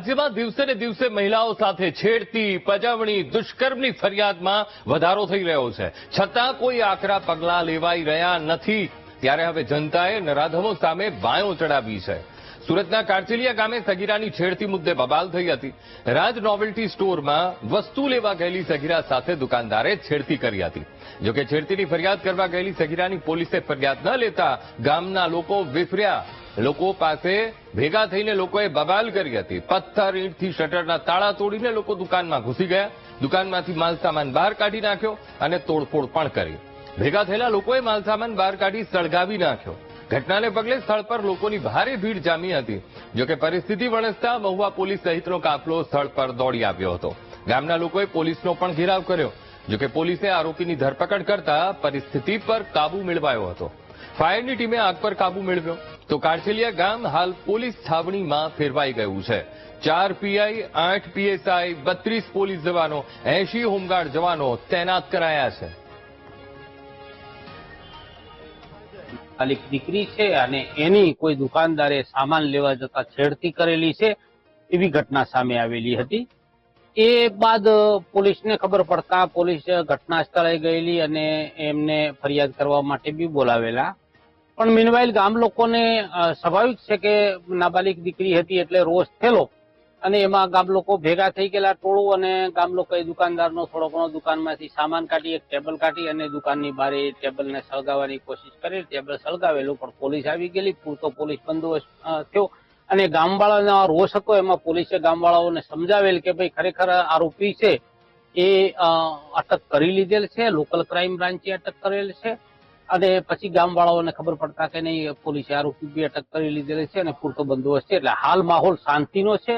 રાજ્યમાં દિવસે ને દિવસે મહિલાઓ સાથે છેડતી, પજવણી, દુષ્કર્મની ફરિયાદમાં વધારો થઈ રહ્યો છે. છતાં કોઈ આકરા પગલાં લેવાઈ રહ્યા નથી. ત્યારે હવે જનતાએ નરાધમો સામે બાયો ચડાવી છે. સુરતના કારચેલિયા ગામે સગીરાની છેડતી મુદ્દે બબાલ થઈ હતી. રાજ નોવેલ્ટી સ્ટોરમાં વસ્તુ લેવા ગયેલી સગીરા સાથે દુકાનદારે છેડતી કરી હતી. જોકે છેડતીની ફરિયાદ કરવા ગયેલી સગીરાની પોલીસે ફરિયાદ ન લેતા ગામના લોકો વિફર્યા. લોકો પાસે ભેગા થઈને લોકોએ બબાલ કરી હતી. પથ્થર, ઈંટથી શટરના તાળા તોડીને લોકો દુકાનમાં ઘૂસી ગયા. દુકાનમાંથી માલસામાન બહાર કાઢી નાખ્યો અને તોડફોડ પણ કરી. ભેગા થયેલા લોકોએ માલસામાન બહાર કાઢી સળગાવી નાખ્યો. ઘટનાને પગલે સ્થળ પર લોકોની ભારે ભીડ જામી હતી. જોકે પરિસ્થિતિ વણસતા મહુવા પોલીસ સહિતનો કાફલો સ્થળ પર દોડી આવ્યો હતો. ગામના લોકોએ પોલીસનો પણ ઘેરાવ કર્યો. જોકે પોલીસે આરોપીની ધરપકડ કરતા પરિસ્થિતિ પર કાબુ મેળવાયો હતો. ફાયરની ટીમે આગ પર કાબુ મેળવ્યો. તો કારચેલિયા ગામ હાલ પોલીસ છાવણીમાં ફેરવાઈ ગયું છે. ચાર પીઆઈ, આઠ પીએસઆઈ, બત્રીસ પોલીસ જવાનો, એંશી હોમગાર્ડ જવાનો તૈનાત કરાયા છે. ખાલી દીકરી છે અને એની કોઈ દુકાનદારે સામાન લેવા જતા છેડતી કરેલી છે એવી ઘટના સામે આવેલી હતી. એ બાદ પોલીસને ખબર પડતા પોલીસ ઘટના સ્થળે ગયેલી અને એમને ફરિયાદ કરવા માટે બી બોલાવેલા. પણ મીનવાઇલ ગામ લોકોને સ્વાભાવિક છે કે નાબાલિક દીકરી હતી એટલે રોષ થયેલો. અને એમાં ગામ લોકો ભેગા થઈ ગયેલા ટોળું અને ગામ લોકોએ દુકાનદારનો થોડો ઘણો દુકાનમાંથી સામાન કાઢી, એક ટેબલ કાઢી અને દુકાનની બારે ટેબલને સળગાવવાની કોશિશ કરી, ટેબલ સળગાવેલું. પણ પોલીસ આવી ગયેલી, પૂરતો પોલીસ બંદોબસ્ત થયો. અને ગામવાળાના રોષ હતો, એમાં પોલીસે ગામવાળાઓને સમજાવેલ કે ભાઈ ખરેખર આરોપી છે એ અટક કરી લીધેલ છે, લોકલ ક્રાઇમ બ્રાન્ચે અટક કરેલ છે અને પછી ગામવાળાઓને ખબર પડતા કે નહીં, પોલીસે આરોપી બી અટક કરી લીધેલ છે અને પૂરતો બંદોબસ્ત છે. એટલે હાલ માહોલ શાંતિનો છે.